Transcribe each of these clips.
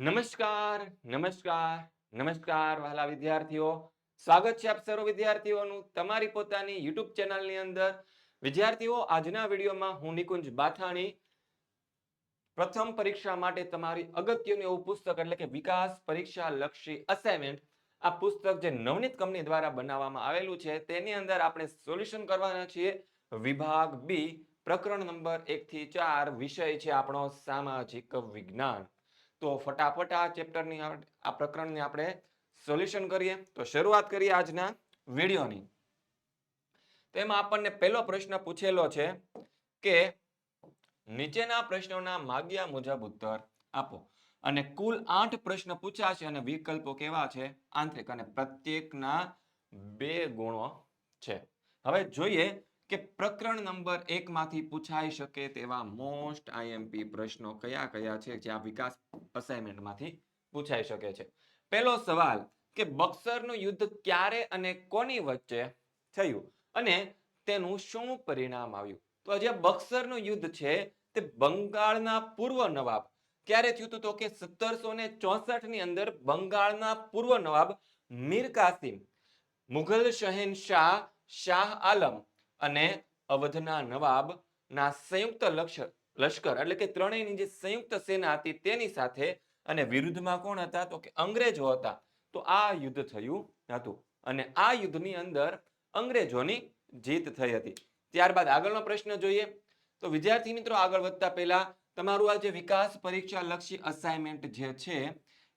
નમસ્કાર નમસ્કાર નમસ્કાર વહાલા વિદ્યાર્થીઓ. સ્વાગત છે આપ સર્વ વિદ્યાર્થીઓનું તમારી પોતાની યુટ્યુબ ચેનલની અંદર. વિદ્યાર્થીઓ, આજના વિડીયોમાં હું નિકુંજ બાથાણી. પ્રથમ પરીક્ષા માટે તમારી અગત્યનું એવું પુસ્તક એટલે કે વિકાસ પરીક્ષા લક્ષી અસાઇનમેન્ટ આ પુસ્તક જે નવનીત કંપની દ્વારા બનાવવામાં આવેલું છે, તેની અંદર આપણે સોલ્યુશન કરવાના છીએ. વિભાગ બી, પ્રકરણ નંબર એક થી ચાર, વિષય છે આપણો સામાજિક વિજ્ઞાન. તો ફટાફટ આ ચેપ્ટરની આ પ્રકરણની આપણે સોલ્યુશન કરીએ. તો શરૂઆત કરીએ આજના વિડીયોની. તેમાં આપણને પહેલો પ્રશ્ન પૂછેલો છે કે નીચેના પ્રશ્નોના માગ્યા મુજબ ઉત્તર આપો. અને કુલ આઠ પ્રશ્ન પૂછાશે અને વિકલ્પો કેવા છે? આંતરિક અને પ્રત્યેકના બે ગુણો છે. હવે જોઈએ કે પ્રકરણ નંબર એકમાંથી પૂછાઈ શકે તેવા મોસ્ટ આઈએમપી પ્રશ્નો કયા કયા છે જે આ વિકાસ અસાઇનમેન્ટમાંથી પૂછાઈ શકે છે. પહેલો સવાલ કે બક્સરનું યુદ્ધ ક્યારે અને કોની વચ્ચે થયું અને તેનું શું પરિણામ આવ્યું? તો જે બક્સરનું યુદ્ધ છે તે બંગાળના પૂર્વ નવાબ. ક્યારે થયું હતું તો કે સત્તરસો ને ની અંદર બંગાળના પૂર્વ નવાબ મીર કાસિમ, મુઘલ શહેનશાહ શાહ આલમ અને અવધના નવાબ ના સંયુક્ત લશ્કર, એટલે કે ત્રણેયની જે સંયુક્ત સેના હતી તેની સાથે અને વિરુદ્ધમાં કોણ હતા? તો કે અંગ્રેજો હતા. તો આ યુદ્ધ થયું હતું. અને આ યુદ્ધની અંદર અંગ્રેજોની જીત થઈ હતી. ત્યારબાદ આગળનો પ્રશ્ન જોઈએ. તો વિદ્યાર્થી મિત્રો, આગળ વધતા પહેલા તમારું આ જે વિકાસ પરીક્ષા લક્ષી અસાઇનમેન્ટ જે છે,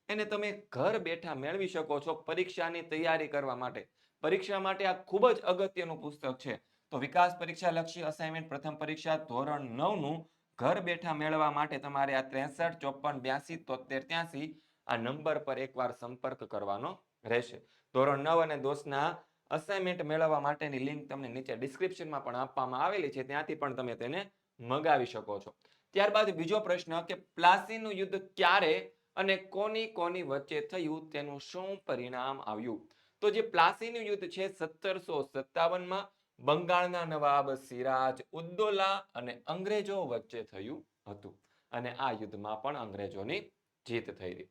એને તમે ઘર બેઠા મેળવી શકો છો પરીક્ષાની તૈયારી કરવા માટે. પરીક્ષા માટે આ ખૂબ જ અગત્યનું પુસ્તક છે. તો વિકાસ પરીક્ષા લક્ષી અસાઇનમેન્ટ પ્રથમ પરીક્ષા ધોરણ નવનું ઘર બેઠા મેળવવા માટે તમારે આ ત્રેસઠ, ચોપન, બ્યાસી તોતેર ત્યાસી આ નંબર પર એકવાર સંપર્ક કરવાનો રહેશે. ધોરણ નવ અને દોસ્તના અસાઇનમેન્ટ મેળવવા માટેની લિંક તમને નીચે ડિસ્ક્રિપ્શનમાં પણ આપવામાં આવેલી છે. ત્યાંથી પણ તમે તેને મંગાવી શકો છો. ત્યારબાદ બીજો પ્રશ્ન કે પ્લાસીનું યુદ્ધ ક્યારે અને કોની કોની વચ્ચે થયું, તેનું શું પરિણામ આવ્યું? તો જે પ્લાસીનું યુદ્ધ છે, સત્તરસો સત્તાવનમાં બંગાળના નવાબ સિરાજ ઉદ્દોલા અને અંગ્રેજો વચ્ચે થયું હતું. અને આ યુદ્ધમાં પણ અંગ્રેજોની જીત થઈ હતી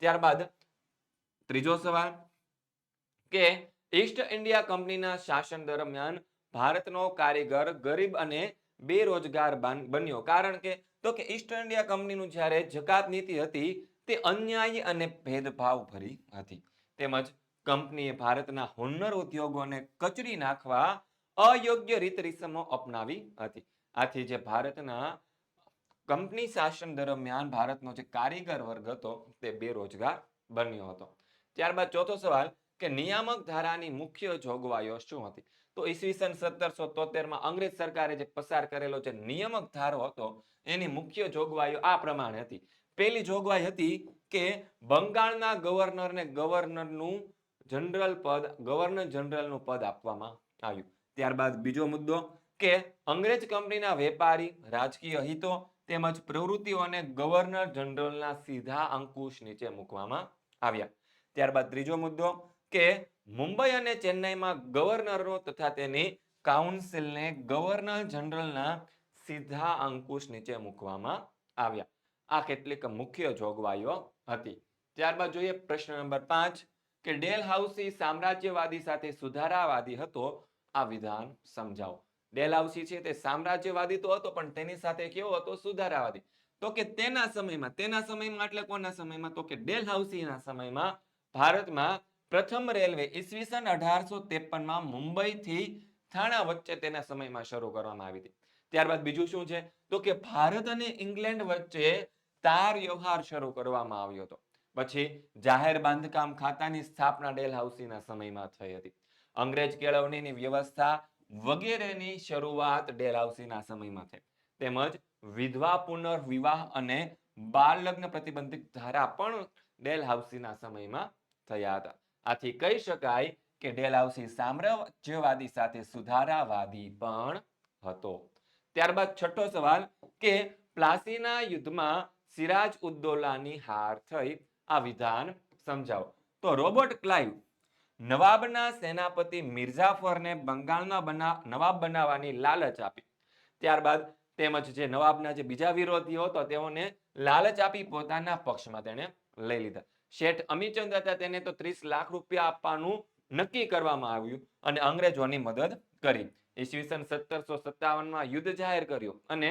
ત્યારબાદ ત્રીજો સવાલ, કે ઈસ્ટ ઇન્ડિયા કંપનીના શાસન દરમિયાન ભારતનો કારીગર ગરીબ અને બેરોજગાર બાન- બન્યો. કારણ કે, તો કે ઈસ્ટ ઇન્ડિયા કંપનીનું જ્યારે જકાત નીતિ હતી, તે અન્યાયી અને ભેદભાવ ભરી હતી. તેમજ કંપનીએ ભારતના હુન્નર ઉદ્યોગોને કચડી નાખવા અયોગ્ય રીત રીસમો અપનાવી હતી. આથી જે ભારતના કંપની શાસન દરમિયાન ભારતનો જે કારીગર વર્ગ હતો તે બેરોજગાર બન્યો હતો. ત્યારબાદ ચોથો સવાલ કે નિયામક ધારાની મુખ્ય જોગવાઈઓ શું હતી? તો ઈસવીસન સત્તરસો તોતેરમાં અંગ્રેજ સરકારે જે પસાર કરેલો જે નિયામક ધારો હતો, એની મુખ્ય જોગવાઈઓ આ પ્રમાણે હતી. પહેલી જોગવાઈ હતી કે બંગાળના ગવર્નરને ગવર્નરનું જનરલ પદ, ગવર્નર જનરલનું પદ આપવામાં આવ્યું. ત્યારબાદ બીજો મુદ્દો કે અંગ્રેજ કંપનીના વેપારી, રાજકીય હિતો તેમજ પ્રવૃત્તિઓને ગવર્નર જનરલના સીધા અંકુશ નીચે મૂકવામાં આવ્યા. ત્યારબાદ ત્રીજો મુદ્દો કે મુંબઈ અને ચેન્નઈમાં ગવર્નરો તથા તેની કાઉન્સિલને ગવર્નર જનરલના સીધા અંકુશ નીચે મૂકવામાં આવ્યા. આ કેટલીક મુખ્ય જોગવાઈઓ હતી. ત્યારબાદ જોઈએ પ્રશ્ન નંબર પાંચ કે ડેલ હાઉસી સામ્રાજ્યવાદી સાથે સુધારાવાદી હતો આ વિધાન સમજાવો. ડેલાઉસી છે તે સામ્રાજ્યવાદી તો હતો, પણ તેની સાથે કેવો હતો? સુધારાવાદી. તો કે તેના સમયમાં તેના સમયમાં એટલે કોના સમયમાં? તો કે ડેલ હાઉસીના સમયમાં ભારતમાં પ્રથમ રેલવે ઈસવીસન અઢારસો ત્રેપનમાં મુંબઈથી થાણા વચ્ચે તેના સમયમાં શરૂ કરવામાં આવી હતી. ત્યારબાદ બીજું શું છે? તો કે ભારત અને ઇંગ્લેન્ડ વચ્ચે તાર વ્યવહાર શરૂ કરવામાં આવ્યો હતો. પછી જાહેર બાંધકામ ખાતાની સ્થાપના ડેલ હાઉસીના સમયમાં થઈ હતી. અંગ્રેજ કેળવણીની વ્યવસ્થા વગેરેની શરૂઆત ડેલહાઉસીના સમયમાં થઈ. તેમજ વિધવા પુનર્વિવાહ અને બાળ લગ્ન પ્રતિબંધિત ધારા પણ ડેલહાઉસીના સમયમાં થયા હતા. આથી કહી શકાય કે ડેલહાઉસી સામ્રાજ્યવાદી સાથે સુધારાવાદી પણ હતો. ત્યારબાદ છઠ્ઠો સવાલ કે પ્લાસીના યુદ્ધમાં સિરાજ ઉદ્દોલાની હાર થઈ આ વિધાન સમજાવો. તો રોબર્ટ ક્લાઇવ નવાબના સેનાપતિ મિર્ઝાફરને બંગાળના બના, નવાબ બનાવવાની લાલચ આપી. ત્યારબાદ તેમજ જે નવાબના જે બીજા વિરોધીઓ હતો તેઓને લાલચ આપી પોતાના પક્ષમાં તેણે લઈ લીધા. શેઠ અમીચંદ હતા, તેને તો ત્રીસ લાખ રૂપિયા આપવાનું નક્કી કરવામાં આવ્યું અને અંગ્રેજોની મદદ કરી. ઈસવીસન સત્તરસો સત્તાવનમાં યુદ્ધ જાહેર કર્યું અને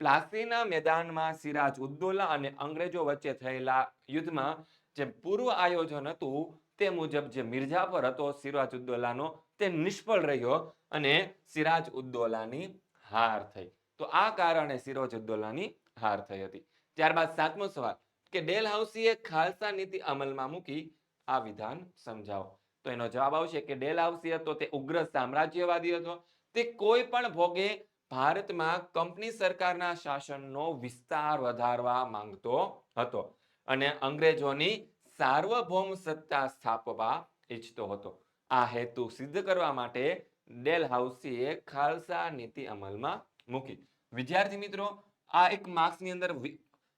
પ્લાસીના મેદાનમાં સિરાજ ઉદ્દોલા અને અંગ્રેજો વચ્ચે થયેલા યુદ્ધમાં જે પૂર્વ આયોજન હતું તે મુજબ જે મિર્ઝાફર હતો સિરાજ ઉદ્દોલાનો તે નિષ્ફળ રહ્યો અને સિરાજ ઉદ્દોલાની હાર થઈ. તો આ કારણે સિરાજ ઉદ્દોલાની હાર થઈ હતી. ત્યારબાદ સાતમો સવાલ, કે ડેલ હાઉસીએ ખાલસા નીતિ અમલમાં મૂકી આ વિધાન સમજાવો? તો એનો જવાબ આવશે કે ડેલ હાઉસી હતો, તે ઉગ્ર સામ્રાજ્યવાદી હતો, તે કોઈ પણ ભોગે ભારતમાં કંપની સરકારના શાસનનો વિસ્તાર વધારવા માંગતો હતો. અને અંગ્રેજોની સાર્વભૌમ સત્તા સ્થાપવા ઈચ્છતો હતો. આ હેતુ સિદ્ધ કરવા માટે ડેલ હાઉસીએ ખાલસા નીતિ અમલમાં મૂકી. વિદ્યાર્થી મિત્રો, આ એક માર્ક્સની અંદર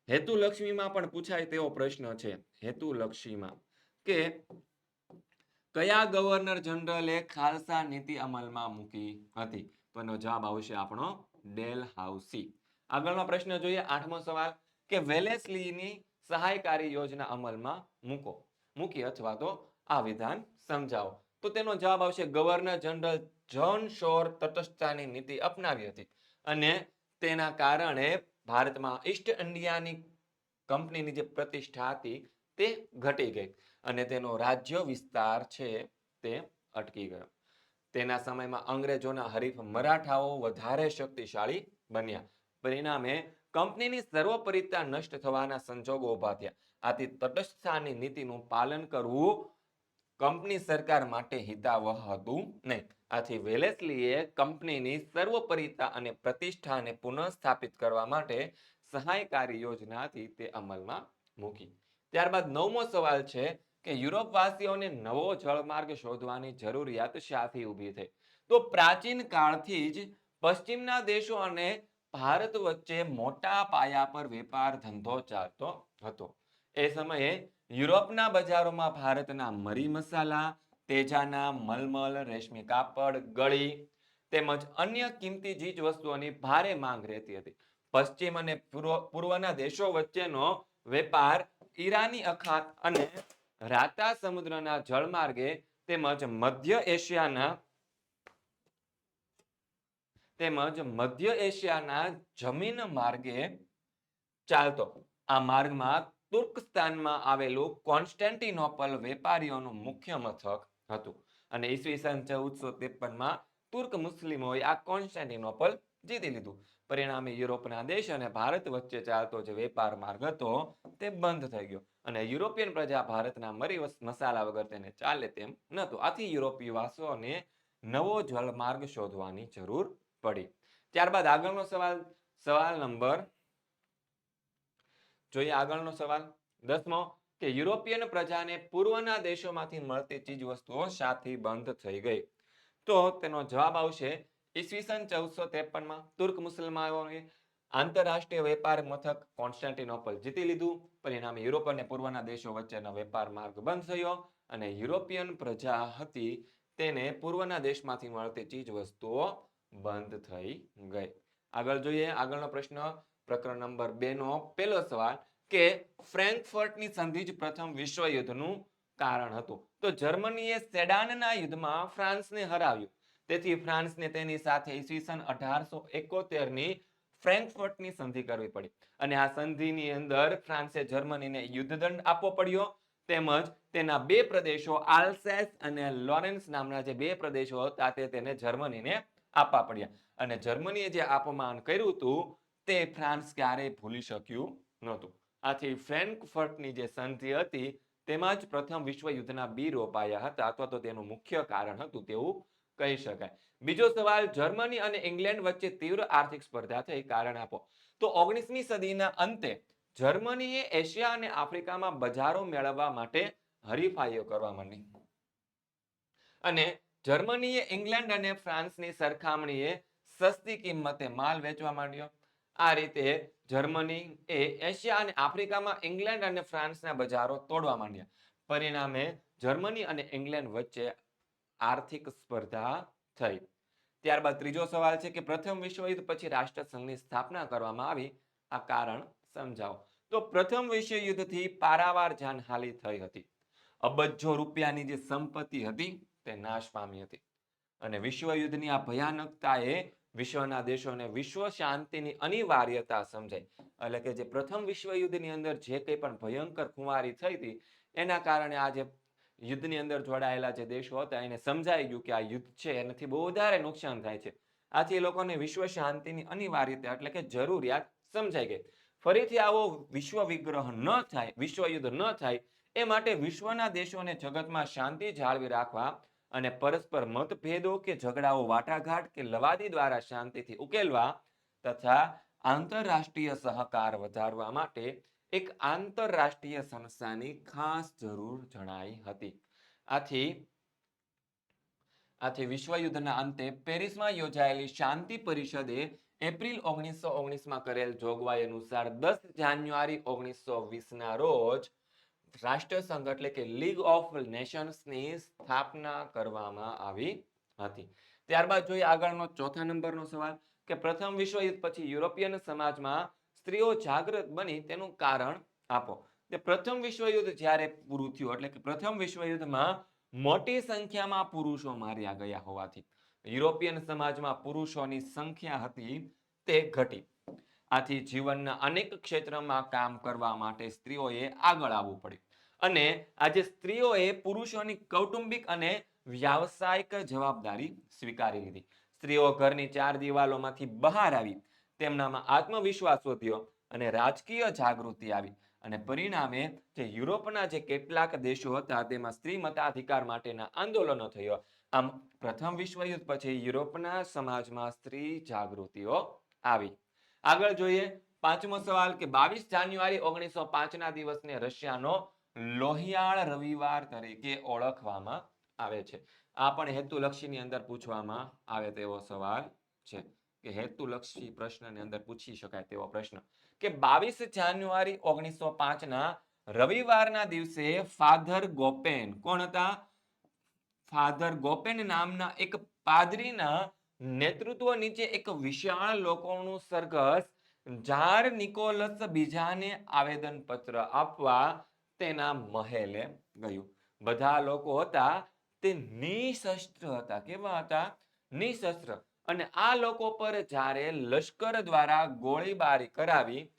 હેતુ લક્ષ્મીમાં પણ પૂછાય તેવો પ્રશ્ન છે. હેતુલક્ષ્મીમાં કે કયા ગવર્નર જનરલે ખાલસા નીતિ અમલમાં મૂકી હતી? તો એનો જવાબ આવશે આપણો ડેલ હાઉસી આગળનો પ્રશ્ન જોઈએ, આઠમો સવાલ કે વેલેસ્લીની સહાયકારી યોજના અમલમાં મૂકો. મૂકી અથવા તો આ વિધાન સમજાવો. તો તેનો જવાબ આવશે, ગવર્નર જનરલ જોન શોર તટસ્થતાની નીતિ અપનાવી હતી અને તેના કારણે ભારતમાં ઈસ્ટ ઇન્ડિયાની કંપનીની જે પ્રતિષ્ઠા હતી તે ઘટી ગઈ અને તેનો રાજ્ય વિસ્તાર છે તે અટકી ગયો. તેના સમયમાં અંગ્રેજોના હરીફ મરાઠાઓ વધારે શક્તિશાળી બન્યા. પરિણામે કંપનીની સર્વોપરિતા નષ્ટ થવાના સંજોગો ઊભા થયા. આથી તટસ્થતાની નીતિનું પાલન કરવું કંપની સરકાર માટે હિતાવહ હતું નહીં. આથી વેલેસલીએ કંપનીની સર્વોપરિતા અને પ્રતિષ્ઠાને પુનઃસ્થાપિત કરવા માટે સહાયકારી યોજનાથી તે અમલમાં મૂકી. ત્યારબાદ નવમો સવાલ છે કે યુરોપવાસીઓને નવો જળમાર્ગ શોધવાની જરૂરિયાત શાથી ઊભી થઈ. તો પ્રાચીન કાળથી જ પશ્ચિમના દેશો અને ભારત વચ્ચે મોટા પાયા પર વેપાર ધંધો ચાલતો હતો. એ સમયે યુરોપના બજારોમાં ભારતના મરી મસાલા, તેજાના મલમલ, રેશમી કાપડ, ગળી તેમજ અન્ય કિંમતી ચીજ વસ્તુઓની ભારે માંગ રહેતી હતી. પશ્ચિમ અને પૂર્વ, પૂર્વના દેશો વચ્ચેનો વેપાર ઈરાની અખાત અને રાતા સમુદ્રના જળમાર્ગે તેમજ મધ્ય એશિયાના તેમજ મધ્ય એશિયાના જમીન માર્ગે ચાલતો. આ માર્ગમાં તુર્કસ્તાનમાં આવેલું કોન્સ્ટેન્ટિનોપલ વેપારીઓનું મુખ્ય મથક હતું અને ઈસવીસન ચૌદસો ત્રેપનમાં તુર્ક મુસ્લિમોએ આ કોન્સ્ટેન્ટિનોપલ જીતી લીધું. પરિણામે યુરોપના દેશ અને ભારત વચ્ચે ચાલતો જે વેપાર માર્ગ હતો તે બંધ થઈ ગયો અને યુરોપિયન પ્રજા ભારતના મરી મસાલા વગર તેને ચાલે તેમ નહોતું. આથી યુરોપીય વાસીઓને નવો જળમાર્ગ શોધવાની જરૂર પડી. ત્યારબાદ આગળનો સવાલ સવાલ નંબર જોઈએ આગળનો સવાલ. દસમો, કે યુરોપિયન પ્રજાને પૂર્વના દેશોમાંથી મળતી ચીજ વસ્તુઓ શાથી બંધ થઈ ગઈ. તો તેનો જવાબ આવશે ઈસવીસન ચૌદસો ત્રેપનમાં તુર્ક મુસલમાનોએ આંતરરાષ્ટ્રીય વેપાર મથક કોન્સ્ટાન્ટિનોપલ જીતી લીધું. પરિણામે યુરોપ અને પૂર્વના દેશો વચ્ચેનો વેપાર માર્ગ બંધ થયો અને યુરોપિયન પ્રજા હતી તેને પૂર્વના દેશમાંથી મળતી ચીજ વસ્તુઓ બંધ થઈ ગઈ. આગળ જોઈએ, આગળનો પ્રશ્ન, પ્રકરણ નંબર બે નો પહેલો સવાલ કે ફ્રેન્કફર્ટની સંધિ જ પ્રથમ વિશ્વયુદ્ધનું કારણ હતું. તો જર્મનીએ સેડાનના યુદ્ધમાં ફ્રાન્સને હરાવ્યું. તેથી ફ્રાન્સને તેની સાથે ઈસવીસન અઢારસો એકોતેરની ફ્રેન્કફર્ટની સંધિ કરવી પડી. અને આ સંધિની અંદર ફ્રાન્સે જર્મનીને યુદ્ધદંડ આપવો પડ્યો. તેમજ તેના બે પ્રદેશો આલ્સેસ અને લોરેન્સ નામના જે બે પ્રદેશો હતા તે તેને જર્મનીને આપવા પડ્યા. અને જર્મનીએ જે અપમાન કર્યું હતું, તે ફ્રાન્સ ક્યારેય ભૂલી શક્યું નહોતું. આથી ફ્રેન્કફર્ટની જે સંધિ હતી, તેમાં જ પ્રથમ વિશ્વયુદ્ધના બી રોપાયા હતા, અથવા તો તેનું મુખ્ય કારણ હતું તેવું કહી શકાય. બીજો સવાલ, જર્મની અને ઇંગ્લેન્ડ વચ્ચે તીવ્ર આર્થિક સ્પર્ધા થઈ, કારણ આપો. તો ઓગણીસમી સદીના અંતે જર્મનીએ એશિયા અને આફ્રિકામાં બજારો મેળવવા માટે હરીફાઈઓ કરવા માંડી. અને જર્મનીએ ઇંગ્લેન્ડ અને ફ્રાન્સની સરખામણીએ સસ્તી કિંમતે માલ વેચવા માંડ્યો. આ રીતે જર્મની એ એશિયા અને આફ્રિકામાં ઇંગ્લેન્ડ અને ફ્રાન્સના બજારો તોડવા માંડ્યા. પરિણામે જર્મની અને ઇંગ્લેન્ડ વચ્ચે આર્થિક સ્પર્ધા થઈ. ત્યારબાદ ત્રીજો સવાલ છે કે પ્રથમ વિશ્વયુદ્ધ પછી રાષ્ટ્રસંઘની સ્થાપના કરવામાં આવી. આ કારણ સમજાવો. તો પ્રથમ વિશ્વયુદ્ધથી પારાવાર જાનહાનિ થઈ હતી. અબજો રૂપિયાની જે સંપત્તિ હતી તે નાશ પામી હતી. અને વિશ્વ યુદ્ધની આ ભયાનકતાએ વિશ્વના દેશોને વિશ્વ શાંતિની અનિવાર્યતા સમજાય એટલે કે જે પ્રથમ વિશ્વ અંદર જે કંઈ પણ ભયંકર ખુમારી થઈ હતી, એના કારણે આ જે યુદ્ધની અંદર જોડાયેલા જે દેશો હતા, એને સમજાઈ ગયું કે આ યુદ્ધ છે, એનાથી બહુ વધારે નુકસાન થાય છે. આથી એ લોકોને વિશ્વ શાંતિની અનિવાર્યતા એટલે કે જરૂરિયાત સમજાઈ ગઈ. ફરીથી આવો વિશ્વ વિગ્રહ ન થાય વિશ્વ યુદ્ધ ન થાય, એ માટે વિશ્વના દેશોને જગતમાં શાંતિ જાળવી રાખવા અને પરસ્પર મતભેદો કે ઝઘડાઓ વાટાઘાટ કે લવાદી દ્વારા શાંતિથી ઉકેલવા તથા આંતરરાષ્ટ્રીય સહકાર વધારવા માટે એક આંતરરાષ્ટ્રીય સંસ્થાની ખાસ જરૂર જણાઈ હતી. આથી આથી વિશ્વ યુદ્ધના અંતે પેરિસમાં યોજાયેલી શાંતિ પરિષદે એપ્રિલ ઓગણીસો ઓગણીસમાં કરેલ જોગવાઈ અનુસાર દસ જાન્યુઆરી ઓગણીસો વીસના રોજ રાષ્ટ્રસંઘ એટલે કે લીગ ઓફ નેશન્સની સ્થાપના કરવામાં આવી હતી. ત્યારબાદ જોઈએ આગળનો ચોથા નંબરનો સવાલ કે પ્રથમ વિશ્વ યુદ્ધ પછી યુરોપિયન સમાજમાં સ્ત્રીઓ જાગૃત બની તેનું કારણ આપો. તે પ્રથમ વિશ્વયુદ્ધ જ્યારે પૂરું થયું એટલે કે પ્રથમ વિશ્વયુદ્ધમાં મોટી સંખ્યામાં પુરુષો માર્યા ગયા હોવાથી. યુરોપિયન સમાજમાં પુરુષોની સંખ્યા હતી તે ઘટી. આથી જીવનના અનેક ક્ષેત્રમાં કામ કરવા માટે સ્ત્રીઓએ આગળ આવવું પડ્યું. અને આજે સ્ત્રીઓએ પુરુષોની કૌટુંબિક અને વ્યાવસાયિક જવાબદારી સ્વીકારી લીધી. સ્ત્રીઓ ઘરની ચાર દિવાલોમાંથી બહાર આવી, તેમનામાં આત્મવિશ્વાસ વધ્યો અને રાજકીય જાગૃતિ આવી. અને પરિણામે જે યુરોપના જે કેટલાક દેશો હતા, તેમાં સ્ત્રી મતાધિકાર માટેના આંદોલનો થયો. આમ પ્રથમ વિશ્વયુદ્ધ પછી યુરોપના સમાજમાં સ્ત્રી જાગૃતિઓ આવી. આગળ જોઈએ પાંચમો સવાલ કે બાવીસ જાન્યુઆરી ઓગણીસો પાંચના દિવસને રશિયાનો લોહિયાળ રવિવાર તરીકે ઓળખવામાં આવે છે. આ પણ હેતુલક્ષીની અંદર પૂછવામાં આવે તેવો સવાલ છે કે હેતુલક્ષી પ્રશ્નની અંદર પૂછી શકાય તેવો પ્રશ્ન. કે બાવીસ જાન્યુઆરી ઓગણીસો પાંચના રવિવારના દિવસે ફાધર ગોપેન, કોણ હતા? ફાધર ગોપેન નામના એક પાદરીના નેતૃત્વ નીચે એક વિશાળ લોકોનું સરઘસ, જાર નિકોલસ બીજાને આવેદન પત્ર આપવા તેના મહેલે ગયું. બધા લોકો હતા, તે નિશસ્ત્ર હતા. કેવા હતા? નિશસ્ત્ર. અને આ લોકો પર જ્યારે લશ્કર દ્વારા ગોળીબારી કરાવી,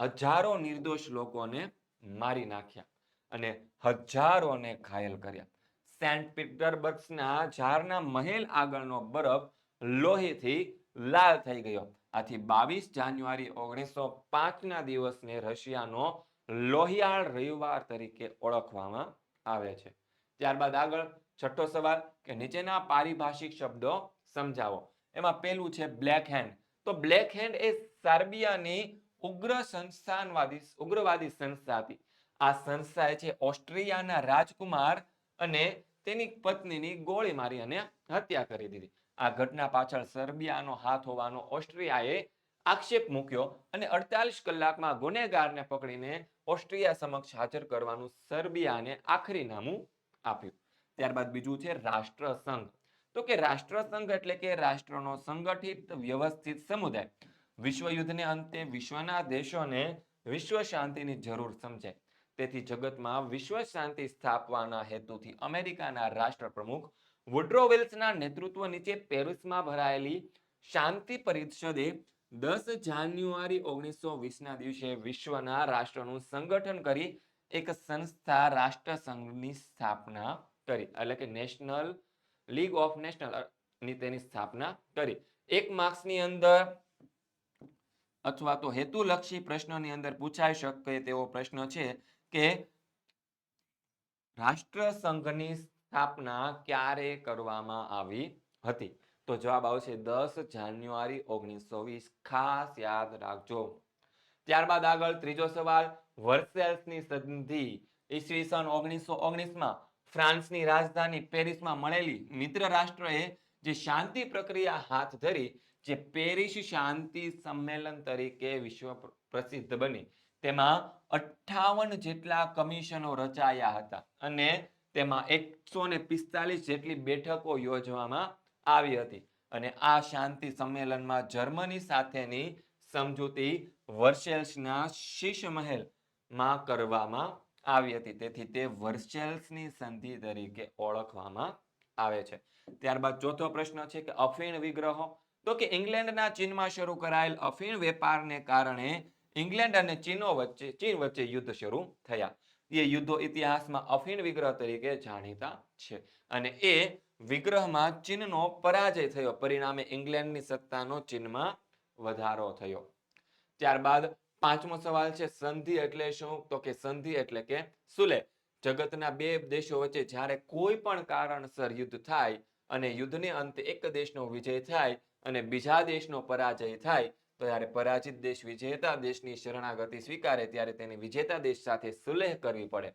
હજારો નિર્દોષ લોકોને મારી નાખ્યા અને હજારોને ઘાયલ કર્યા. સેન્ટ પીટરબર્ગ્સના ઝારના મહેલ આગળનો બરફ લોહીથી લાલ થઈ ગયો. આથી બાવીસ જાન્યુઆરી ઓગણીસો પાંચના દિવસને રશિયાનો લોહિયાળ રવિવાર તરીકે ઓળખવામાં આવે છે. ત્યારબાદ આગળ છઠ્ઠો સવાલ કે નીચેના પારિભાષિક શબ્દો સમજાવો. એમાં પહેલું છે બ્લેક હેન્ડ. તો બ્લેક હેન્ડ એ સાર્બિયાની ઉગ્ર સંસ્થાનવાદી ઉગ્રવાદી સંસ્થા હતી. આ સંસ્થાએ છે ઓસ્ટ્રિયાના રાજકુમાર અને તેની પત્નીની ગોળી મારી અને હત્યા કરી દીધી. આ ઘટના પાછળ સર્બિયાનો હાથ હોવાનો ઓસ્ટ્રિયાએ આક્ષેપ મૂક્યો અને અડતાલીસ કલાકમાં ગુનેગારને પકડીને ઓસ્ટ્રિયા સમક્ષ હાજર કરવાનું સર્બિયાને આખરી નામું આપ્યું. ત્યારબાદ બીજું છે રાષ્ટ્રસંઘ. તો કે રાષ્ટ્રસંઘ એટલે કે રાષ્ટ્રનો સંગઠિત વ્યવસ્થિત સમુદાય. વિશ્વ યુદ્ધને અંતે વિશ્વના દેશોને વિશ્વ શાંતિની જરૂર સમજાય. તેથી જગતમાં વિશ્વ શાંતિ સ્થાપવાના હેતુથી અમેરિકાના રાષ્ટ્ર પ્રમુખ વુડ્રો વિલ્સના નેતૃત્વ નીચે પેરિસમાં ભરાયેલી શાંતિ પરિષદે દસ જાન્યુઆરી ઓગણીસો વીસના દિવસે વિશ્વના રાષ્ટ્રોનું સંગઠન કરી એક સંસ્થા રાષ્ટ્રસંઘની સ્થાપના કરી, એટલે કે નેશનલ લીગ ઓફ નેશનલની તેની સ્થાપના કરી. એક માર્ક્સની અંદર અથવા તો હેતુલક્ષી પ્રશ્નની અંદર પૂછાઈ શકે તેવો પ્રશ્ન છે કે રાષ્ટ્રસંઘની સ્થાપના ક્યારે કરવામાં આવી હતી? તો જવાબ આવશે દસ જાન્યુઆરી ઓગણીસો વીસ ખાસ યાદ રાખજો. ત્યારબાદ આગળ ત્રીજો સવાલ. વર્સેલ્સની સંધિ ઈસવીસન ઓગણીસો ઓગણીસમાં ફ્રાન્સની રાજધાની પેરિસમાં મળેલી મિત્ર રાષ્ટ્રોએ જે શાંતિ પ્રક્રિયા હાથ ધરી, જે પેરિસ શાંતિ સંમેલન તરીકે વિશ્વ પ્રસિદ્ધ બની. તેમાં અઠાવન જેટલા કમિશનો રચાયા હતા અને તેમાં એકસો ને પિસ્તાલીસ જેટલી બેઠકો યોજવામાં આવી હતી. અને આ શાંતિ સંમેલનમાં જર્મની સાથેની સમજૂતી વર્સેલ્સના શીશ મહેલમાં કરવામાં આવી હતી. તેથી તે વર્સેલ્સની સંધિ તરીકે ઓળખવામાં આવે છે. ત્યારબાદ ચોથો પ્રશ્ન છે કે અફીણ વિગ્રહો, તો કે ઇંગ્લેન્ડના ચીનમાં શરૂ કરાયેલ અફીણ વેપારને કારણે ઇંગ્લેન્ડ અને ચીનો વચ્ચે, ચીન વચ્ચે યુદ્ધ શરૂ થયા. એ યુદ્ધો ઇતિહાસમાં અફીણ વિગ્રહ તરીકે જાણીતા છે. અને એ વિગ્રહમાં ચીનનો પરાજય થયો. પરિણામે ઇંગ્લેન્ડની સત્તાનો ચીનમાં વધારો થયો. ત્યારબાદ પાંચમો સવાલ છે, સંધિ એટલે શું? તો કે સંધિ એટલે કે સુલે. જગતના બે દેશો વચ્ચે જ્યારે કોઈ પણ કારણસર યુદ્ધ થાય અને યુદ્ધને અંતે એક દેશનો વિજય થાય અને બીજા દેશનો પરાજય થાય તો જ્યારે પરાજિત દેશ વિજેતા દેશની શરણાગતિ સ્વીકારે ત્યારે તેને વિજેતા દેશ સાથે સુલેહ કરવી પડે.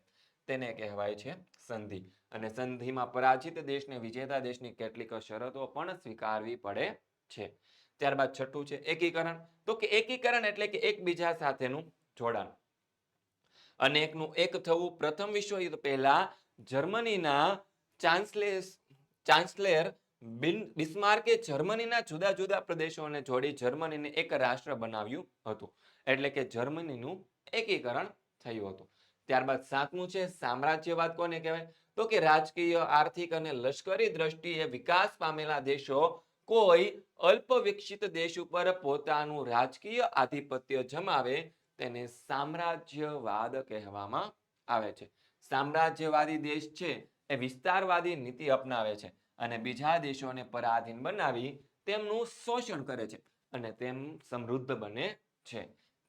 તેને કહેવાય છે સંધિ. અને સંધિમાં પરાજિત દેશને વિજેતા દેશની કેટલીક શરતો પણ સ્વીકારવી પડે છે. ત્યારબાદ છઠ્ઠું છે એકીકરણ. તો કે એકીકરણ એટલે કે એકબીજા સાથેનું જોડાણ. અનેકનું એક થવું પ્રથમ વિશ્વયુદ્ધ પહેલા જર્મનીના ચાન્સલેસ, ચાન્સલેર બિન બિસ્માર્કે જર્મનીના જુદા જુદા પ્રદેશોને જોડી જર્મનીને એક રાષ્ટ્ર બનાવ્યું હતું. એટલે કે જર્મનીનું એકીકરણ થયું હતું. ત્યારબાદ સાતમું છે સામ્રાજ્યવાદ કોને કહેવાય? તો કે રાજકીય, આર્થિક અને લશ્કરી દ્રષ્ટિએ વિકાસ પામેલા દેશો કોઈ અલ્પ વિકસિત દેશ ઉપર પોતાનું રાજકીય આધિપત્ય જમાવે તેને સામ્રાજ્યવાદ કહેવામાં આવે છે. સામ્રાજ્યવાદી દેશ છે એ વિસ્તારવાદી નીતિ અપનાવે છે. અને બીજા દેશોને પરાધીન બનાવી તેમનું શોષણ કરે છે અને તેમ સમૃદ્ધ બને છે.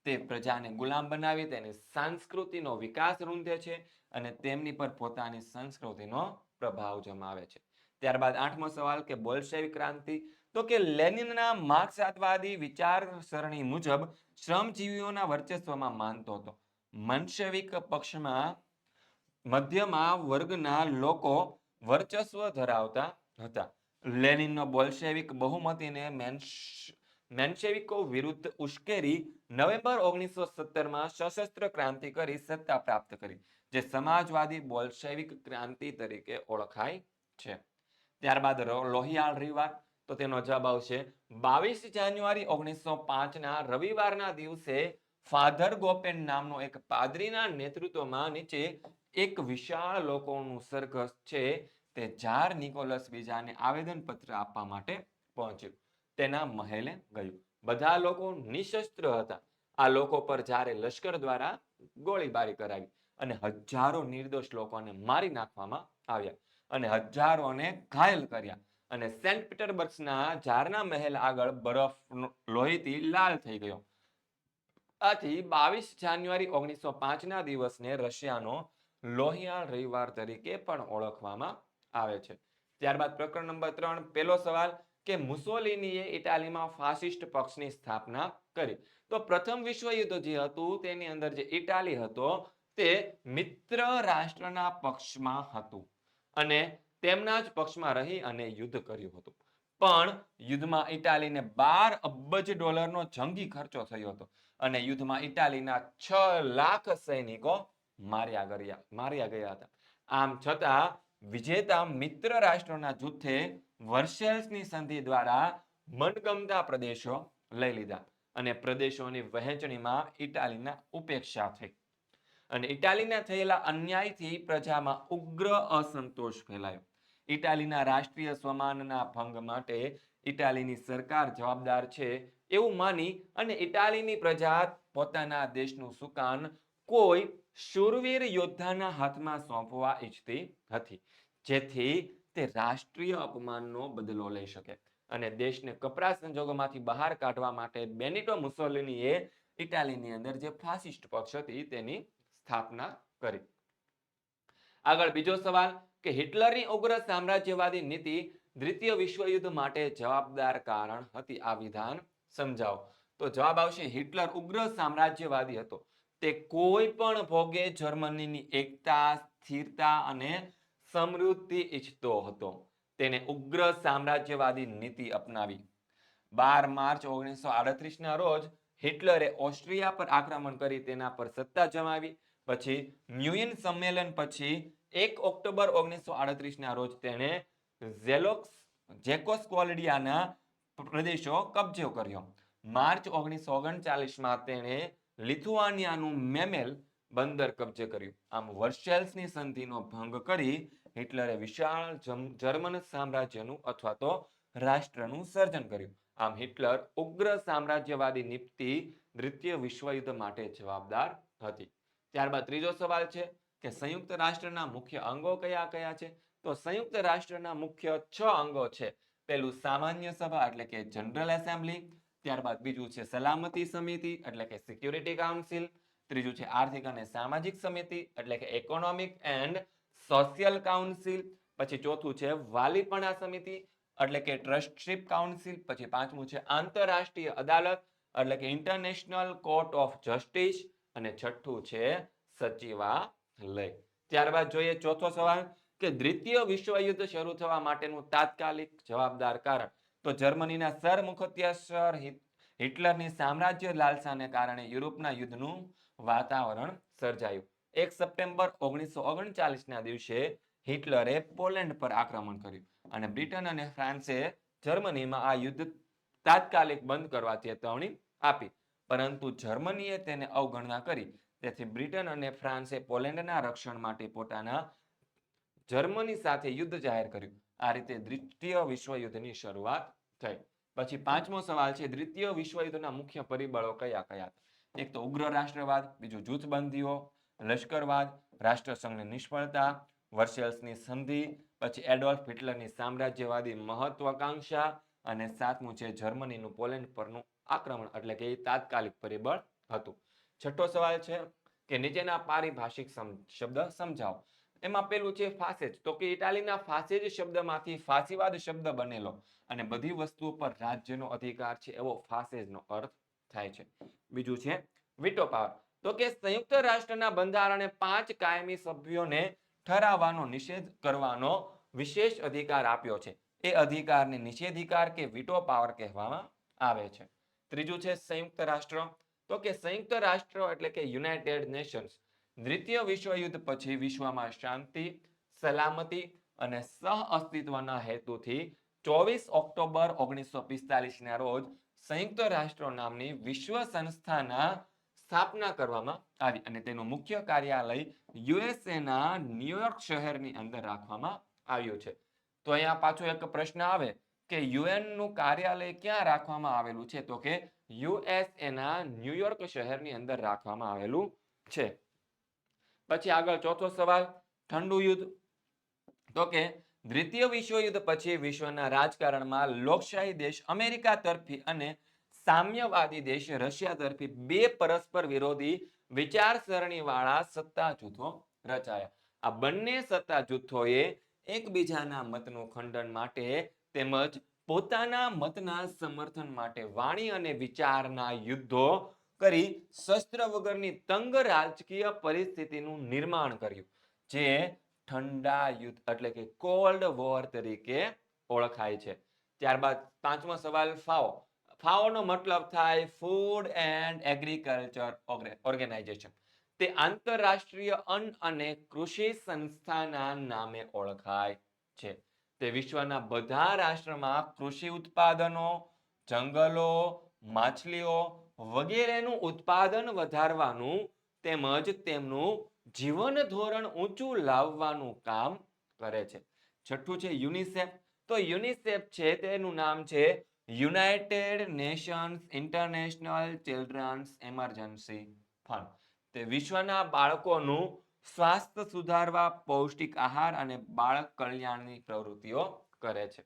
તે પ્રજાને ગુલામ બનાવી, તેની સંસ્કૃતિનો વિકાસ રૂંધે છે અને તેમની પર પોતાની સંસ્કૃતિનો પ્રભાવ જમાવે છે. ત્યારબાદ આઠમો સવાલ કે બોલ્શેવિક ક્રાંતિ? તો કે લેનિનના માર્ક્સવાદી વિચારસરણી મુજબ શ્રમજીવીઓના વર્ચસ્વમાં માનતો હતો. મનશેવિક પક્ષમાં મધ્યમાં વર્ગના લોકો વર્ચસ્વ ધરાવતા હતા. લેનિનનો બોલ્શેવિક બહુમતીને મેન્શ, મેન્શેવિકો વિરુદ્ધ ઉશ્કેરી નવેમ્બર ઓગણીસો સત્તરમાં સશસ્ત્ર ક્રાંતિ કરી સત્તા પ્રાપ્ત કરી, જે સમાજવાદી બોલ્શેવિક ક્રાંતિ તરીકે ઓળખાય છે. ત્યારબાદ લોહિયાળ રવિવાર તો તેનો જવાબ આવશે, બાવીસ જાન્યુઆરી ઓગણીસો પાંચના રવિવારના દિવસે ફાધર ગોપેન નામનો એક પાદરીના નેતૃત્વમાં નીચે એક વિશાળ લોકોનું સરઘસ છે તે જાર નિકોલસ બીજાને આવેદનપત્ર આપવા માટે પહોંચ્યું. તેના મહેલે ગયું. બધા લોકો નિશસ્ત્ર હતા. આ લોકો પર જ્યારે લશ્કર દ્વારા ગોળીબારી કરાવી અને હજારો નિર્દોષ લોકોને મારી નાખવામાં આવ્યા અને હજારોને ઘાયલ કર્યા. અને સેન્ટ પીટરબર્ગના ઝારના મહેલ આગળ બરફ લોહીથી લાલ થઈ ગયો. આથી બાવીસ જાન્યુઆરી ઓગણીસો પાંચના દિવસને રશિયાનો લોહિયાળ રવિવાર તરીકે પણ ઓળખવામાં આવે છે. ત્યારબાદ પ્રકરણ નંબર ત્રણ, પહેલો સવાલ કે મુસોલિનીએ ઇટાલીમાં ફાસિસ્ટ પક્ષની સ્થાપના કરી. તો પ્રથમ વિશ્વયુદ્ધ જે હતું, તેની અંદર જે ઇટાલી હતો, તે મિત્ર રાષ્ટ્રના પક્ષમાં હતું અને તેમના જ પક્ષમાં રહી અને યુદ્ધ કર્યું હતું. પણ યુદ્ધમાં ઇટાલીને બાર અબજ ડોલરનો જંગી ખર્ચો થયો હતો અને યુદ્ધમાં ઇટાલીના છ લાખ સૈનિકો માર્યા ગયા માર્યા ગયા હતા. આમ છતાં વિજેતા મિત્ર રાષ્ટ્રોના જૂથે વર્સેલ્સની સંધિ દ્વારા મનગમતા પ્રદેશો લઈ લીધા અને પ્રદેશોની વહેંચણીમાં ઇટાલીના ઉપેક્ષા થઈ. અને ઇટાલીના થયેલા અન્યાયથી પ્રજામાં ઉગ્ર અસંતોષ ફેલાયો. ઇટાલીના રાષ્ટ્રીય સ્વમાનના ભંગ માટે ઇટાલીની સરકાર જવાબદાર છે એવું માની અને ઇટાલીની પ્રજા પોતાના દેશનું સુકાન કોઈ શૂરવીર યોદ્ધાના હાથમાં સોંપવા ઈચ્છતી હતી જેથી તે રાષ્ટ્રીય અપમાનનો બદલો લઈ શકે અને દેશને કપરા સંજોગોમાંથી બહાર કાઢવા માટે બેનિટો મુસોલિનીએ ઇટાલીની અંદર જે ફાસિસ્ટ પક્ષ હતી તેની સ્થાપના કરી. આગળ બીજો સવાલ કે હિટલરની ઉગ્ર સામ્રાજ્યવાદી નીતિ દ્વિતીય વિશ્વયુદ્ધ માટે જવાબદાર કારણ હતી આ વિધાન સમજાવો. તો જવાબ આવશે હિટલર ઉગ્ર સામ્રાજ્યવાદી હતો. તે કોઈ પણ ભોગે જર્મનીની એકતા, સ્થિરતા અને સમૃદ્ધિ ઈચ્છતો હતો. તેને ઉગ્ર સામ્રાજ્યવાદી નીતિ અપનાવી. બાર માર્ચ ઓગણીસો આડત્રીસના રોજ હિટલરે ઓસ્ટ્રિયા પર આક્રમણ કરી તેના પર સત્તા જમાવી. પછી મ્યુઇન સંમેલન પછી એક ઓક્ટોબર ઓગણીસો આડત્રીસના રોજ તેણે ઝેલોક્સ જેકોસ્કોલિડિયાના પ્રદેશો કબજો કર્યો. માર્ચ ઓગણીસો ઓગણચાલીસમાં તેણે લિથુઆનિયાનું મેમેલ બંદર કબજે કર્યું. આમ વર્સેલ્સની સંધિનો ભંગ કરી હિટલરે વિશાળ જર્મન સામ્રાજ્યનું અથવા તો રાષ્ટ્રનું સર્જન કર્યું. આમ હિટલર ઉગ્ર સામ્રાજ્યવાદી નીતિ દ્વિતીય વિશ્વયુદ્ધ માટે જવાબદાર હતી. ત્યારબાદ ત્રીજો સવાલ છે કે સંયુક્ત રાષ્ટ્રના મુખ્ય અંગો કયા કયા છે? તો સંયુક્ત રાષ્ટ્રના મુખ્ય છ અંગો છે. પેલું સામાન્ય સભા એટલે કે જનરલ એસેમ્બલી ત્યારબાદ બીજું છે સલામતી સમિતિ, એટલે કે સિક્યુરિટી કાઉન્સિલ ત્રીજું છે આર્થિક અને સામાજિક સમિતિ, એટલે કે ઇકોનોમિક એન્ડ સોશિયલ કાઉન્સિલ પછી ચોથું છે વાલીપણા સમિતિ, એટલે કે ટ્રસ્ટશીપ કાઉન્સિલ પછી પાંચમું છે આંતરરાષ્ટ્રીય અદાલત, એટલે કે ઇન્ટરનેશનલ કોર્ટ ઓફ જસ્ટિસ અને છઠ્ઠું છે સચિવાલય. ત્યારબાદ જોઈએ ચોથો સવાલ કે દ્વિતીય વિશ્વયુદ્ધ શરૂ થવા માટેનું તાત્કાલિક જવાબદાર કારણ. તો જર્મનીના સરમુખત્યાર હિટ- હિટલરની સામ્રાજ્ય લાલસાને કારણે યુરોપના યુદ્ધનું વાતાવરણ સર્જાયું. એક સપ્ટેમ્બર ઓગણીસો ઓગણચાલીસના દિવસે હિટલરે પોલેન્ડ પર આક્રમણ કર્યું અને બ્રિટન અને ફ્રાન્સે જર્મનીમાં આ યુદ્ધ તાત્કાલિક બંધ કરવા ચેતવણી આપી. પરંતુ જર્મનીએ તેને અવગણના કરી. તેથી બ્રિટન અને ફ્રાન્સે પોલેન્ડના રક્ષણ માટે પોતાના જર્મની સાથે યુદ્ધ જાહેર કર્યું. આ રીતે દ્વિતીય વિશ્વયુદ્ધની શરૂઆત થઈ. પછી પાંચમો સવાલ છે, દ્વિતીય વિશ્વયુદ્ધના મુખ્ય પરિબળો કયા કયા? એક તો ઉગ્ર રાષ્ટ્રવાદ, બીજું જૂથબંધીઓ, લશ્કરવાદ, રાષ્ટ્રસંઘની નિષ્ફળતા વર્સેલ્સની સંધિ, પછી એડોલ્ફ હિટલરની સામ્રાજ્યવાદી મહત્વાકાંક્ષા અને સાતમું છે, જર્મનીનું પોલેન્ડ પરનું આક્રમણ, એટલે કે એ તાત્કાલિક પરિબળ હતું. છઠ્ઠો સવાલ છે કે નીચેના પારિભાષિક શબ્દ સમજાવો. એમાં પેલું છે ફાસેજ. તો કે ઇટાલીના ફાસેજ શબ્દમાંથી ફાસીવાદ શબ્દ બનેલો. અને બધી વસ્તુઓ પર રાજ્યનો અધિકાર છે એવો ફાસેજનો અર્થ થાય છે. બીજું છે વિટો પાવર. તો કે સંયુક્ત રાષ્ટ્રના બંધારણે પાંચ કાયમી સભ્યોને ઠરાવવાનો નિષેધ કરવાનો વિશેષ અધિકાર આપ્યો છે. એ અધિકારને નિષેધિકાર કે વિટો પાવર કહેવામાં આવે છે. ત્રીજું છે સંયુક્ત રાષ્ટ્ર. તો કે સંયુક્ત રાષ્ટ્ર એટલે કે યુનાઇટેડ નેશન્સ. દ્વિતીય વિશ્વયુદ્ધ પછી વિશ્વમાં શાંતિ, સલામતી અને સહ અસ્તિત્વના હેતુથી ચોવીસ ઓક્ટોબર ઓગણીસો પિસ્તાલીસના રોજ સંયુક્ત રાષ્ટ્રો નામની વિશ્વ સંસ્થાના સ્થાપના કરવામાં આવી અને તેનું મુખ્ય કાર્યાલય યુએસએના ન્યુયોર્ક શહેરની અંદર રાખવામાં આવ્યું છે. તો અહીંયા પાછો એક પ્રશ્ન આવે કે યુએનનું કાર્યાલય ક્યાં રાખવામાં આવેલું છે? તો કે યુએસએના ન્યુયોર્ક શહેરની અંદર રાખવામાં આવેલું છે. પછી આગળ ચોથો સવાલ, ઠંડુ યુદ્ધ. તો કે દ્વિતીય વિશ્વયુદ્ધ પછી વિશ્વના રાજકારણમાં લોકશાહી દેશ અમેરિકા તરફી અને સામ્યવાદી દેશ રશિયા તરફી બે પરસ્પર વિરોધી વિચારસરણી વાળા સત્તા જૂથો રચાયા. આ બંને સત્તા જૂથોએ એકબીજાના મતનું ખંડન માટે તેમજ પોતાના મતના સમર્થન માટે વાણી અને વિચારના યુદ્ધો કરી શસ્ત્ર વગરની તંગ રાજકીય પરિસ્થિતિનું નિર્માણ કર્યું, જે ઠંડા યુદ્ધ એટલે કે કોલ્ડ વોર તરીકે ઓળખાય છે. ત્યારબાદ પાંચમો સવાલ, ફાઓ. ફાઓનો મતલબ થાય ફૂડ એન્ડ એગ્રીકલ્ચર ઓર્ગેનાઇઝેશન તે આંતરરાષ્ટ્રીય અન્ન અને કૃષિ સંસ્થાના નામે ઓળખાય છે. તે વિશ્વના બધા રાષ્ટ્રમાં કૃષિ ઉત્પાદનો, જંગલો, માછલીઓ વગેરેનું ઉત્પાદન વધારવાનું તેમજ તેમનું જીવન ધોરણ ઊંચું લાવવાનું કામ કરે છે. છઠ્ઠું છે યુનિસેફ. તો યુનિસેફ છે તેનું નામ છે United Nations International Children's Emergency Fund. તે વિશ્વના બાળકોનું સ્વાસ્થ્ય સુધારવા, પૌષ્ટિક આહાર અને બાળક કલ્યાણની પ્રવૃત્તિઓ કરે છે.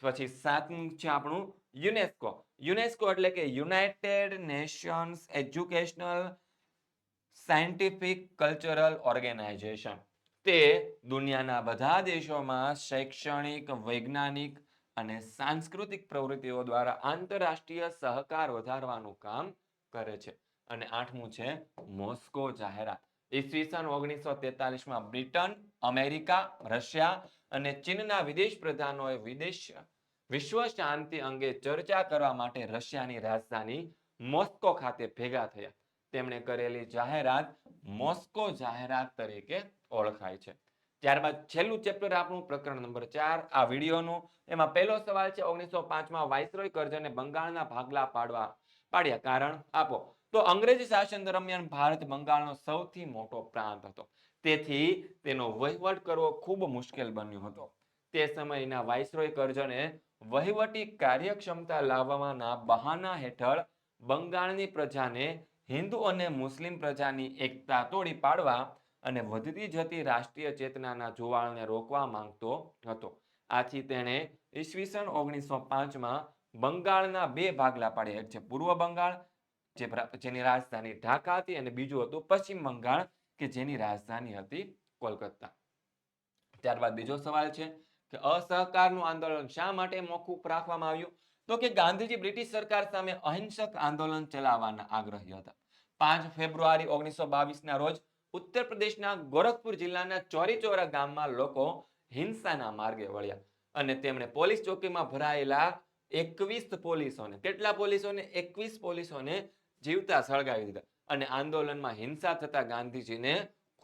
પછી સાતમું છે આપણું યુનેસ્કો. યુનેસ્કો એટલે કે United Nations Educational Scientific Cultural Organisation. તે દુનિયાના બધા દેશોમાં શૈક્ષણિક, વૈજ્ઞાનિક અને સાંસ્કૃતિક પ્રવૃત્તિઓ દ્વારા આંતરરાષ્ટ્રીય સહકાર વધારવાનું કામ કરે છે. અને આઠમું છે મોસ્કો જાહેરાત. ઈસવીસન ઓગણીસો તેતાલીસમાં બ્રિટન, અમેરિકા, રશિયા અને ચીનના વિદેશ પ્રધાનોએ વિદેશ વિશ્વ શાંતિ અંગે ચર્ચા કરવા માટે રશિયાની રાજધાની મોસ્કો ખાતે ભેગા થયા. તેમણે કરેલી જાહેરાત મોસ્કો જાહેરાત તરીકે ઓળખાય છે. ત્યારબાદ છેલ્લું ચેપ્ટર આપણું પ્રકરણ નંબર ચાર, આ વિડીયોનું. એમાં પહેલો સવાલ છે, ઓગણીસો પાંચમાં વાઇસરોય કરજને બંગાળના ભાગલા પાડવા પાડ્યા. કારણ આપો. તો અંગ્રેજી શાસન દરમિયાન ભારત બંગાળનો સૌથી મોટો પ્રાંત હતો. તેથી તેનો વહીવટ કરવો ખૂબ મુશ્કેલ બન્યો હતો. તે સમયના વાઇસરોય કરજણે વહીવટી કાર્યક્ષમતા લાવવાના બહાના હેઠળ બંગાળની પ્રજાને હિન્દુ અને મુસ્લિમ પ્રજાની એકતા તોડી પાડવા અને વધતી જતી રાષ્ટ્રીય ચેતનાના જોવાળને રોકવા માંગતો હતો. આથી તેણે ઈસવીસન ઓગણીસો પાંચમાં બંગાળના બે ભાગલા પાડ્યા. એક છે પૂર્વ બંગાળ, જે જેની રાજધાની ઢાકા હતી અને બીજું હતું પશ્ચિમ બંગાળ, કે જેની રાજધાની હતી કોલકાતા. ત્યારબાદ બીજો સવાલ છે કે અસહકારનું આંદોલન શા માટે મોકૂફ રાખવામાં આવ્યું? તો કે ગાંધીજી બ્રિટિશ સરકાર સામે અહિંસક આંદોલન ચલાવવાના આગ્રહી હતા. પાંચ ફેબ્રુઆરી ઓગણીસો ના રોજ ઉત્તર પ્રદેશના ગોરખપુર જિલ્લાના ચોરીચોરા ગામમાં લોકો હિંસાના માર્ગે વળ્યા અને તેમણે પોલીસ ચોકીમાં ભરાયેલા એકવીસ પોલીસોને, કેટલા પોલીસોને? એકવીસ પોલીસોને જીવતા સળગાવી દીધા અને આંદોલનમાં હિંસા થતા ગાંધીજીને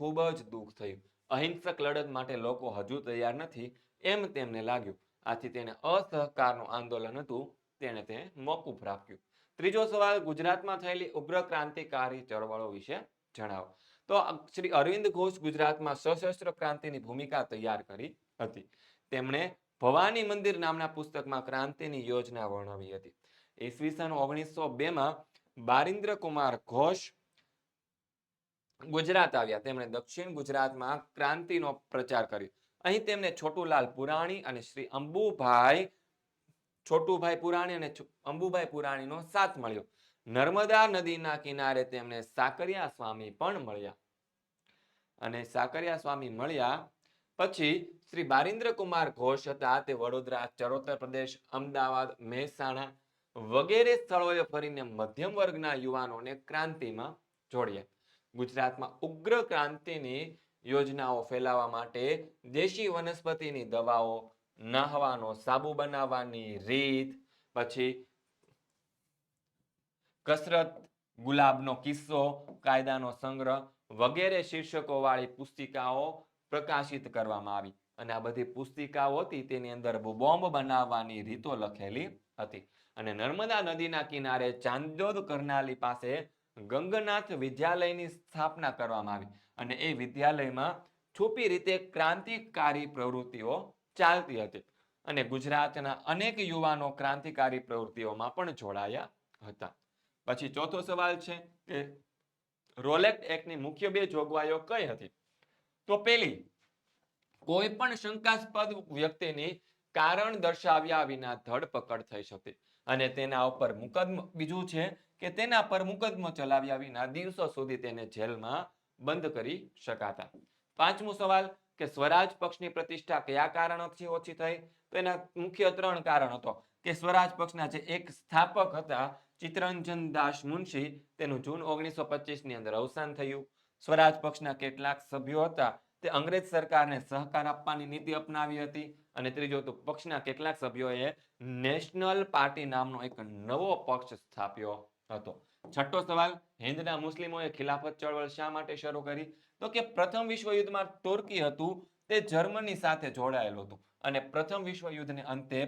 ખૂબ જ દુઃખ થયું. અહિંસક લડત માટે લોકો હજુ તૈયાર નથી. એમ તેમને લાગ્યું. આથી તેને અસહકારનું આંદોલન હતું, તેણે તે મોકૂફ રાખ્યું. ત્રીજો સવાલ, ગુજરાતમાં થયેલી ઉગ્ર ક્રાંતિકારી ચળવળો વિશે જણાવો. તો શ્રી અરવિંદ ઘોષ ગુજરાતમાં સશસ્ત્ર ક્રાંતિની ભૂમિકા તૈયાર કરી હતી. તેમણે ભવાની મંદિર નામના પુસ્તકમાં ક્રાંતિની યોજના વર્ણવી હતી. ઈસવીસન ઓગણીસો બે માં બારિન્દ્ર કુમાર ઘોષ ગુજરાત આવ્યા. તેમણે દક્ષિણ ગુજરાતમાં ક્રાંતિનો પ્રચાર કર્યો. અહીં તેમને છોટુલાલ પુરાણી અને શ્રી અંબુભાઈ, છોટુભાઈ પુરાણી અને અંબુભાઈ પુરાણીનો સાથ મળ્યો. નર્મદા નદીના કિનારે તેમને સાકરિયા સ્વામી પણ મળ્યા. અને સાકરિયા સ્વામી મળ્યા પછી શ્રી બારિન્દ્ર કુમાર ઘોષ હતા. તે વડોદરા, ચરોતર પ્રદેશ, અમદાવાદ, મહેસાણા વગેરે સ્થળોએ ફરીને મધ્યમ વર્ગના યુવાનોને ક્રાંતિમાં જોડ્યા. ગુજરાતમાં ઉગ્ર ક્રાંતિની યોજનાઓ ફેલાવવા માટે દેશી વનસ્પતિની દવાઓ, નાહવાનો સાબુ બનાવવાની રીત, પછી કસરત, ગુલાબનો કિસ્સો, કાયદાનો સંગ્રહ વગેરે શીર્ષકો વાળી પુસ્તિકાઓ પ્રકાશિત કરવામાં આવી. અને આ બધી પુસ્તિકાઓ હતી, તેની અંદર બોમ્બ બનાવવાની રીતો લખેલી હતી. અને નર્મદા નદીના કિનારે ચાંદોદ કરનાલી પાસે ગંગનાથ વિદ્યાલયની સ્થાપના કરવામાં આવી. અને એ વિદ્યાલયમાં છુપી રીતે ક્રાંતિકારી પ્રવૃત્તિઓ ચાલતી હતી. અને ગુજરાતના અનેક યુવાનો ક્રાંતિકારી પ્રવૃત્તિઓમાં પણ જોડાયા હતા. પછી ચોથો સવાલ છે કે રોલેક્ટ એક્ટની મુખ્ય બે જોગવાઈઓ કઈ હતી? તો પેલી, કોઈ પણ શંકાસ્પદ વ્યક્તિની કારણ દર્શાવ્યા વિના ધરપકડ થઈ શકે અને તેના ઉપર મુકદમો, બીજું છે કે તેના પર મુકદમો ચલાવ્યા વિના દિવસો સુધી તેને જેલમાં બંધ કરી શકાતા. પાંચમો સવાલ, કે સ્વરાજ પક્ષની પ્રતિષ્ઠા કયા કારણોથી ઓછી થઈ? તો એના મુખ્ય ત્રણ કારણ હતો. કે સ્વરાજ પક્ષના જે એક સ્થાપક હતા ચિત્તરંજન દાસ મુનશી, તેનું જૂન ઓગણીસો ની અંદર અવસાન થયું. સ્વરાજ પક્ષના કેટલાક સભ્યો હતા, તે અંગ્રેજ સરકારને સહકાર આપવાની નીતિ અપનાવી હતી. અને ત્રીજો તો પક્ષના કેટલાક સભ્યોએ નેશનલ પાર્ટી નામનો એક નવો પક્ષ સ્થાપ્યો હતો. છઠ્ઠો સવાલ, હિન્દના મુસ્લિમોએ ખિલાફત ચળવળ શા માટે શરૂ કરી? તો કે પ્રથમ વિશ્વયુદ્ધમાં તુર્કી હતું, તે જર્મની સાથે જોડાયેલું હતું. અને પ્રથમ વિશ્વયુદ્ધને અંતે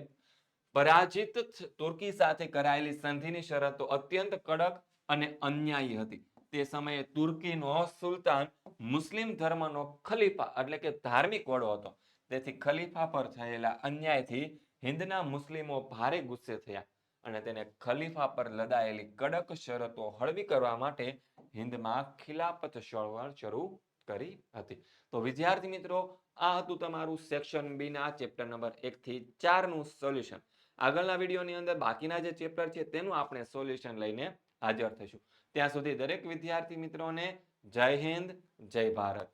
પરાજિત તુર્કી સાથે કરાયેલી સંધિની શરતો અત્યંત કડક અને અન્યાયી હતી. તે સમયે તુર્કીનો સુલતાન મુસ્લિમ ધર્મનો ખલીફા એટલે કે ધાર્મિક વડો હતો. તેથી ખલીફા પર થયેલા અન્યાયથી હિન્દના મુસ્લિમો ભારે ગુસ્સે થયા અને તેને ખલીફા પર લદાયેલી કડક શરતો હળવી કરવા માટે હિન્દમાં ખિલાફત ચળવળ શરૂ કરી હતી. તો વિદ્યાર્થી મિત્રો, આ હતું તમારું સેક્શન બી ના ચેપ્ટર નંબર એક થી ચારનું સોલ્યુશન. આગળના વિડીયોની અંદર બાકીના જે ચેપ્ટર છે તેનું આપણે સોલ્યુશન લઈને હાજર થઈશું. ત્યાં સુધી દરેક વિદ્યાર્થી મિત્રોને જય હિન્દ, જય ભારત.